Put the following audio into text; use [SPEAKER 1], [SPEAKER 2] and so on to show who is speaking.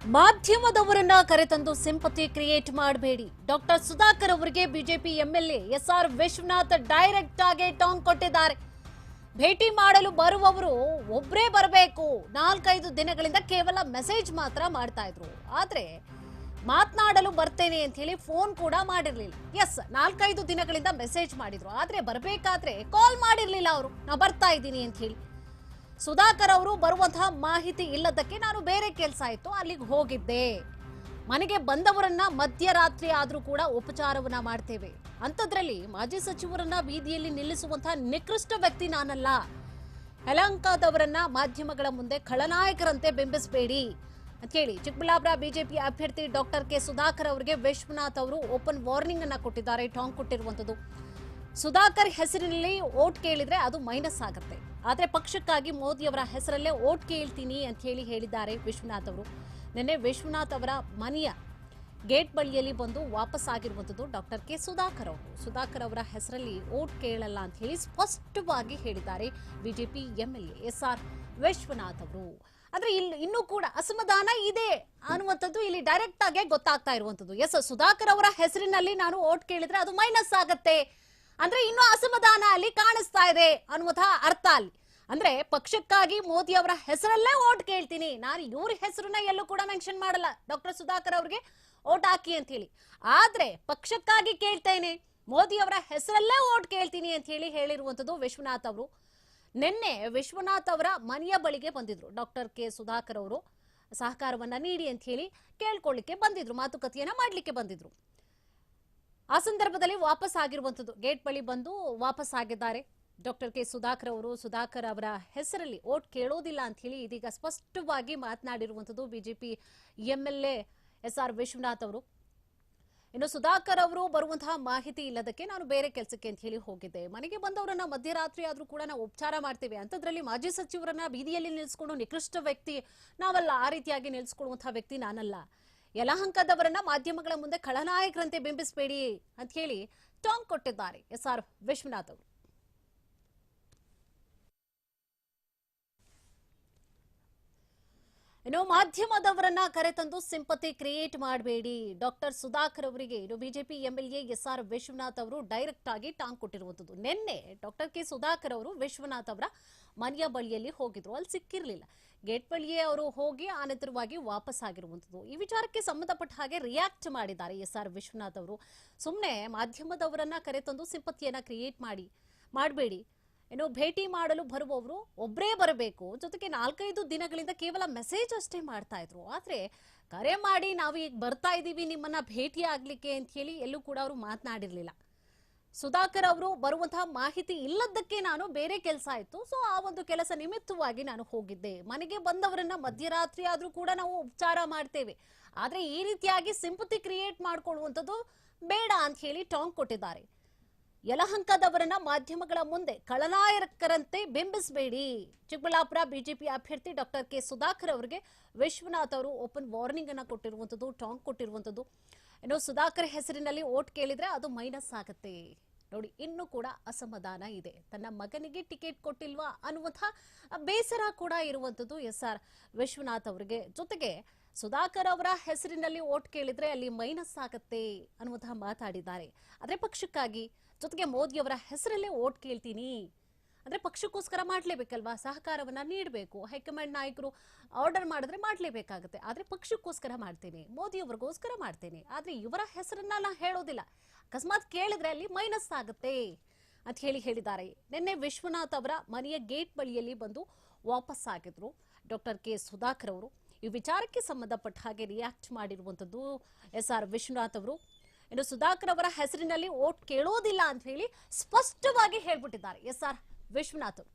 [SPEAKER 1] ಮಾಧ್ಯಮದವರನ್ನ ಕರೆತಂದು sympathy create ಮಾಡಬೇಡಿ. Doctor Sudhakar ಅವರಿಗೆ BJP MLA S R Vishwanath direct ಆಗಿ ಟಾಂಗ್ ಕೊಟ್ಟಿದ್ದಾರೆ. ಭೇಟಿ ಮಾಡಲು ಬರುವವರು ಒಬ್ಬರೇ ಬರಬೇಕು. ನಾಲ್ಕೈದು ದಿನಗಳಿಂದ ಕೇವಲ ಮೆಸೇಜ್ ಮಾತ್ರ ಮಾಡ್ತಾ ಇದ್ರು. ಆದ್ರೆ ಮಾತನಾಡಲು ಬರ್ತೇನೆ ಅಂತ ಹೇಳಿ ಫೋನ್ ಕೂಡ ಮಾಡಿರ್ಲಿಲ್ಲ. ಎಸ್, ನಾಲ್ಕೈದು ದಿನಗಳಿಂದ ಮೆಸೇಜ್ ಮಾಡಿದ್ರು. ಆದ್ರೆ ಬರಬೇಕಾದ್ರೆ ಕಾಲ್ ಮಾಡಿರ್ಲಿಲ್ಲ ಅವರು. ನಾ ಬರ್ತಾ ಇದ್ದೀನಿ ಅಂತ ಹೇಳಿ ಸುಧಾಕರ್ ಅವರು ಬರುವಂತಹ ಮಾಹಿತಿ ಇಲ್ಲದಕ್ಕೆ ನಾನು ಬೇರೆ ಕೆಲಸ ಆಯಿತು ಅಲ್ಲಿಗೆ ಹೋಗಿದ್ದೆ. ಮನೆಗೆ ಬಂದವರನ್ನ ಮಧ್ಯರಾತ್ರಿ ಆದರೂ ಕೂಡ ಉಪಚಾರವನ್ನ ಮಾಡ್ತೇವೆ. ಅಂಥದ್ರಲ್ಲಿ ಮಾಜಿ ಸಚಿವರನ್ನ ಬೀದಿಯಲ್ಲಿ ನಿಲ್ಲಿಸುವಂತಹ ನಿಕೃಷ್ಟ ವ್ಯಕ್ತಿ ನಾನಲ್ಲ. ಯಲಹಂಕದವರನ್ನ ಮಾಧ್ಯಮಗಳ ಮುಂದೆ ಖಳನಾಯಕರಂತೆ ಬಿಂಬಿಸಬೇಡಿ ಅಂತ ಹೇಳಿ ಚಿಕ್ಕಬಳ್ಳಾಪುರ ಬಿಜೆಪಿ ಅಭ್ಯರ್ಥಿ ಡಾಕ್ಟರ್ ಕೆ ಸುಧಾಕರ್ ಅವರಿಗೆ ವಿಶ್ವನಾಥ್ ಅವರು ಓಪನ್ ವಾರ್ನಿಂಗ್ ಅನ್ನ ಕೊಟ್ಟಿದ್ದಾರೆ, ಟಾಂಗ್ ಕೊಟ್ಟಿರುವಂತದ್ದು ಸುಧಾಕರ್ ಹೆಸರಿನಲ್ಲಿ ಓಟ್ ಕೇಳಿದ್ರೆ ಅದು ಮೈನಸ್ ಆಗುತ್ತೆ. ಆದ್ರೆ ಪಕ್ಷಕ್ಕಾಗಿ ಮೋದಿ ಅವರ ಹೆಸರಲ್ಲೇ ಓಟ್ ಕೇಳ್ತೀನಿ ಅಂತ ಹೇಳಿ ಹೇಳಿದ್ದಾರೆ ವಿಶ್ವನಾಥ್ ಅವರು. ನಿನ್ನೆ ವಿಶ್ವನಾಥ್ ಅವರ ಮನೆಯ ಗೇಟ್ ಬಳಿಯಲ್ಲಿ ಬಂದು ವಾಪಸ್ ಆಗಿರುವಂಥದ್ದು ಡಾಕ್ಟರ್ ಕೆ ಸುಧಾಕರ್ ಅವರು. ಸುಧಾಕರ್ ಅವರ ಹೆಸರಲ್ಲಿ ಓಟ್ ಕೇಳಲ್ಲ ಅಂತ ಹೇಳಿ ಸ್ಪಷ್ಟವಾಗಿ ಹೇಳಿದ್ದಾರೆ BJP MLA S R Vishwanath ಅವರು. ಅಂದ್ರೆ ಇಲ್ಲಿ ಇನ್ನೂ ಕೂಡ ಅಸಮಾಧಾನ ಇದೆ ಅನ್ನುವಂಥದ್ದು ಇಲ್ಲಿ ಡೈರೆಕ್ಟ್ ಆಗಿ ಗೊತ್ತಾಗ್ತಾ ಇರುವಂಥದ್ದು. ಎಸ್, ಸುಧಾಕರ್ ಅವರ ಹೆಸರಿನಲ್ಲಿ ನಾನು ಓಟ್ ಕೇಳಿದ್ರೆ ಅದು ಮೈನಸ್ ಆಗತ್ತೆ. ಅಂದ್ರೆ ಇನ್ನೂ ಅಸಮಾಧಾನ ಅಲ್ಲಿ ಕಾಣಿಸ್ತಾ ಇದೆ ಅನ್ನುವಂತಹ ಅರ್ಥ ಅಲ್ಲಿ. ಅಂದ್ರೆ ಪಕ್ಷಕ್ಕಾಗಿ ಮೋದಿ ಅವರ ಹೆಸರಲ್ಲೇ ಓಟ್ ಕೇಳ್ತೀನಿ. ನಾನು ಇವ್ರ ಹೆಸರನ್ನ ಎಲ್ಲೂ ಕೂಡ ಮೆನ್ಷನ್ ಮಾಡಲ್ಲ. ಡಾಕ್ಟರ್ ಸುಧಾಕರ್ ಅವ್ರಿಗೆ ಓಟ್ ಹಾಕಿ ಅಂತ ಹೇಳಿ ಆದ್ರೆ ಪಕ್ಷಕ್ಕಾಗಿ ಕೇಳ್ತೇನೆ. ಮೋದಿ ಅವರ ಹೆಸರಲ್ಲೇ ಓಟ್ ಕೇಳ್ತೀನಿ ಅಂತ ಹೇಳಿ ಹೇಳಿರುವಂತದ್ದು ವಿಶ್ವನಾಥ್ ಅವರು. ನಿನ್ನೆ ವಿಶ್ವನಾಥ್ ಅವರ ಮನೆಯ ಬಳಿಗೆ ಬಂದಿದ್ರು. ಡಾಕ್ಟರ್ ಕೆ ಸುಧಾಕರ್ ಅವರು ಸಹಕಾರವನ್ನ ನೀಡಿ ಅಂತ ಹೇಳಿ ಕೇಳ್ಕೊಳ್ಳಿಕ್ಕೆ ಬಂದಿದ್ರು. ಮಾತುಕತೆಯನ್ನ ಮಾಡ್ಲಿಕ್ಕೆ ಬಂದಿದ್ರು. ಆ ಸಂದರ್ಭದಲ್ಲಿ ವಾಪಸ್ ಆಗಿರುವಂತದ್ದು ಗೇಟ್ ಬಳಿ ಬಂದು ವಾಪಸ್ ಆಗಿದ್ದಾರೆ. ಡಾಕ್ಟರ್ ಕೆ ಸುಧಾಕರ್ ಅವರು, ಸುಧಾಕರ್ ಅವರ ಹೆಸರಲ್ಲಿ ಓಟ್ ಕೇಳೋದಿಲ್ಲ ಅಂತ ಹೇಳಿ ಇದೀಗ ಸ್ಪಷ್ಟವಾಗಿ ಮಾತನಾಡಿರುವಂತದ್ದು BJP MLA S R Vishwanath ಅವರು. ಇನ್ನು ಸುಧಾಕರ್ ಅವರು ಬರುವಂತಹ ಮಾಹಿತಿ ಇಲ್ಲದಕ್ಕೆ ನಾನು ಬೇರೆ ಕೆಲಸಕ್ಕೆ ಅಂತ ಹೇಳಿ ಹೋಗಿದ್ದೆ. ಮನೆಗೆ ಬಂದವರನ್ನ ಮಧ್ಯರಾತ್ರಿ ಆದ್ರೂ ಕೂಡ ನಾವು ಉಪಚಾರ ಮಾಡ್ತೇವೆ. ಅಂತದ್ರಲ್ಲಿ ಮಾಜಿ ಸಚಿವರನ್ನ ಬೀದಿಯಲ್ಲಿ ನಿಲ್ಸ್ಕೊಂಡು ನಿಕೃಷ್ಟ ವ್ಯಕ್ತಿ ನಾವಲ್ಲ. ಆ ರೀತಿಯಾಗಿ ನಿಲ್ಸ್ಕೊಳ್ಳುವಂತಹ ವ್ಯಕ್ತಿ ನಾನಲ್ಲ. ಯಲಹಂಕದವರನ್ನ ಮಾಧ್ಯಮಗಳ ಮುಂದೆ ಖಳನಾಯಕರಂತೆ ಬಿಂಬಿಸಬೇಡಿ ಅಂತ ಹೇಳಿ ಟಾಂಗ್ ಕೊಟ್ಟಿದ್ದಾರೆ ಎಸ್ ಆರ್ ವಿಶ್ವನಾಥ್ ಅವರು. ಇನ್ನು ಮಾಧ್ಯಮದವರನ್ನ ಕರೆತಂದು ಸಿಂಪತಿ ಕ್ರಿಯೇಟ್ ಮಾಡಬೇಡಿ. ಡಾಕ್ಟರ್ ಸುಧಾಕರ್ ಅವರಿಗೆ, ಇನ್ನು BJP MLA S R Vishwanath ಅವರು ಡೈರೆಕ್ಟ್ ಆಗಿ ಟಾಂಗ್ ಕೊಟ್ಟಿರುವಂತದ್ದು ನಿನ್ನೆ ಡಾಕ್ಟರ್ ಕೆ ಸುಧಾಕರ್ ಅವರು ವಿಶ್ವನಾಥ್ ಅವರ ಮನೆಯ ಬಳಿಯಲ್ಲಿ ಹೋಗಿದ್ರು. ಅಲ್ಲಿ ಸಿಕ್ಕಿರ್ಲಿಲ್ಲ. ಗೇಟ್ ಬಳಿಯೇ ಅವರು ಹೋಗಿ ಅನಂತರವಾಗಿ ವಾಪಸ್ ಆಗಿರುವಂತದ್ದು ಈ ವಿಚಾರಕ್ಕೆ ಸಂಬಂಧಪಟ್ಟ ಹಾಗೆ ರಿಯಾಕ್ಟ್ ಮಾಡಿದ್ದಾರೆ ಎಸ್ ಆರ್ ವಿಶ್ವನಾಥ್ ಅವರು. ಸುಮ್ಮನೆ ಮಾಧ್ಯಮದವರನ್ನ ಕರೆತಂದು ಸಿಂಪತಿಯನ್ನ ಕ್ರಿಯೇಟ್ ಮಾಡಿ, ಮಾಡಬೇಡಿ. ಇನ್ನು ಭೇಟಿ ಮಾಡಲು ಬರುವವರು ಒಬ್ಬರೇ ಬರಬೇಕು. ಜೊತೆಗೆ ನಾಲ್ಕೈದು ದಿನಗಳಿಂದ ಕೇವಲ ಮೆಸೇಜ್ ಅಷ್ಟೇ ಮಾಡ್ತಾ ಇದ್ರು. ಆದ್ರೆ ಕರೆ ಮಾಡಿ ನಾವು ಈಗ ಬರ್ತಾ ಇದ್ದೀವಿ, ನಿಮ್ಮನ್ನ ಭೇಟಿ ಆಗ್ಲಿಕ್ಕೆ ಅಂತ ಹೇಳಿ ಎಲ್ಲೂ ಕೂಡ ಅವರು ಮಾತನಾಡಿರ್ಲಿಲ್ಲ. ಸುಧಾಕರ್ ಅವರು ಬರುವಂತಹ ಮಾಹಿತಿ ಇಲ್ಲದಕ್ಕೆ ನಾನು ಬೇರೆ ಕೆಲಸ ಇತ್ತು ಸೊ ಆ ಒಂದು ಕೆಲಸ ನಿಮಿತ್ತವಾಗಿ ನಾನು ಹೋಗಿದ್ದೆ. ಮನೆಗೆ ಬಂದವರನ್ನ ಮಧ್ಯರಾತ್ರಿ ಆದರೂ ಕೂಡ ನಾವು ಉಪಚಾರ ಮಾಡ್ತೇವೆ. ಆದರೆ ಈ ರೀತಿಯಾಗಿ ಸಿಂಪತಿ ಕ್ರಿಯೇಟ್ ಮಾಡ್ಕೊಳ್ಳುವಂಥದ್ದು ಬೇಡ ಅಂತ ಹೇಳಿ ಟಾಂಗ್ ಕೊಟ್ಟಿದ್ದಾರೆ. ಯಲಹಂಕದವರನ್ನ ಮಾಧ್ಯಮಗಳ ಮುಂದೆ ಕಳಲಾಯಕರಂತೆ ಬಿಂಬಿಸಬೇಡಿ. ಚಿಕ್ಕಬಳ್ಳಾಪುರ ಬಿಜೆಪಿ ಅಭ್ಯರ್ಥಿ ಡಾಕ್ಟರ್ ಕೆ. ಸುಧಾಕರ್ ಅವರಿಗೆ ವಿಶ್ವನಾಥ್ ಅವರು ಓಪನ್ ವಾರ್ನಿಂಗ್ ಅನ್ನ ಕೊಟ್ಟಿರುವಂತದ್ದು, ಟಾಂಗ್ ಕೊಟ್ಟಿರುವಂತದ್ದು. ಇನ್ನು ಸುಧಾಕರ್ ಹೆಸರಿನಲ್ಲಿ ಓಟ್ ಕೇಳಿದ್ರೆ ಅದು ಮೈನಸ್ ಆಗುತ್ತೆ. ನೋಡಿ, ಇನ್ನೂ ಕೂಡ ಅಸಮಾಧಾನ ಇದೆ. ತನ್ನ ಮಗನಿಗೆ ಟಿಕೆಟ್ ಕೊಟ್ಟಿಲ್ವಾ ಅನ್ನುವಂತಹ ಬೇಸರ ಕೂಡ ಇರುವಂತದ್ದು ಎಸ್ ಆರ್ ವಿಶ್ವನಾಥ್ ಅವರಿಗೆ. ಜೊತೆಗೆ ಸುಧಾಕರ್ ಅವರ ಹೆಸರಿನಲ್ಲಿ ಓಟ್ ಕೇಳಿದ್ರೆ ಅಲ್ಲಿ ಮೈನಸ್ ಆಗತ್ತೆ ಅನ್ನುವಂತಹ ಮಾತಾಡಿದ್ದಾರೆ. ಆದ್ರೆ ಪಕ್ಷಕ್ಕಾಗಿ, ಜೊತೆಗೆ ಮೋದಿ ಅವರ ಹೆಸರಲ್ಲೇ ಓಟ್ ಕೇಳ್ತೀನಿ. ಅಂದ್ರೆ ಪಕ್ಷಕ್ಕೋಸ್ಕರ ಮಾಡ್ಲೇಬೇಕಲ್ವಾ? ಸಹಕಾರವನ್ನ ನೀಡಬೇಕು. ಹೈಕಮಾಂಡ್ ನಾಯಕರು ಆರ್ಡರ್ ಮಾಡಿದ್ರೆ ಮಾಡ್ಲೇಬೇಕಾಗುತ್ತೆ. ಆದ್ರೆ ಪಕ್ಷಕ್ಕೋಸ್ಕರ ಮಾಡ್ತೇನೆ. ಮೋದಿ ಅವ್ರಿಗೋಸ್ಕರ ಮಾಡ್ತೇನೆ. ಆದ್ರೆ ಇವರ ಹೆಸರನ್ನ ನಾನು ಹೇಳೋದಿಲ್ಲ. ಅಕಸ್ಮಾತ್ ಕೇಳಿದ್ರೆ ಅಲ್ಲಿ ಮೈನಸ್ ಆಗುತ್ತೆ ಅಂತ ಹೇಳಿ ಹೇಳಿದ್ದಾರೆ. ನಿನ್ನೆ ವಿಶ್ವನಾಥ್ ಅವರ ಮನೆಯ ಗೇಟ್ ಬಳಿಯಲ್ಲಿ ಬಂದು ವಾಪಸ್ ಆಗಿದ್ರು ಡಾಕ್ಟರ್ ಕೆ ಸುಧಾಕರ್ ಅವರು. ಈ ವಿಚಾರಕ್ಕೆ ಸಂಬಂಧಪಟ್ಟ ಹಾಗೆ ರಿಯಾಕ್ಟ್ ಮಾಡಿರುವಂಥದ್ದು ಎಸ್ ಆರ್ ವಿಶ್ವನಾಥ್ ಅವರು. ಇನ್ನು ಸುಧಾಕರ್ ಅವರ ಹೆಸರಿನಲ್ಲಿ ಓಟ್ ಕೇಳೋದಿಲ್ಲ ಅಂತ ಹೇಳಿ ಸ್ಪಷ್ಟವಾಗಿ ಹೇಳ್ಬಿಟ್ಟಿದ್ದಾರೆ ಎಸ್ ಆರ್ ವಿಶ್ವನಾಥ್ ಅವರು.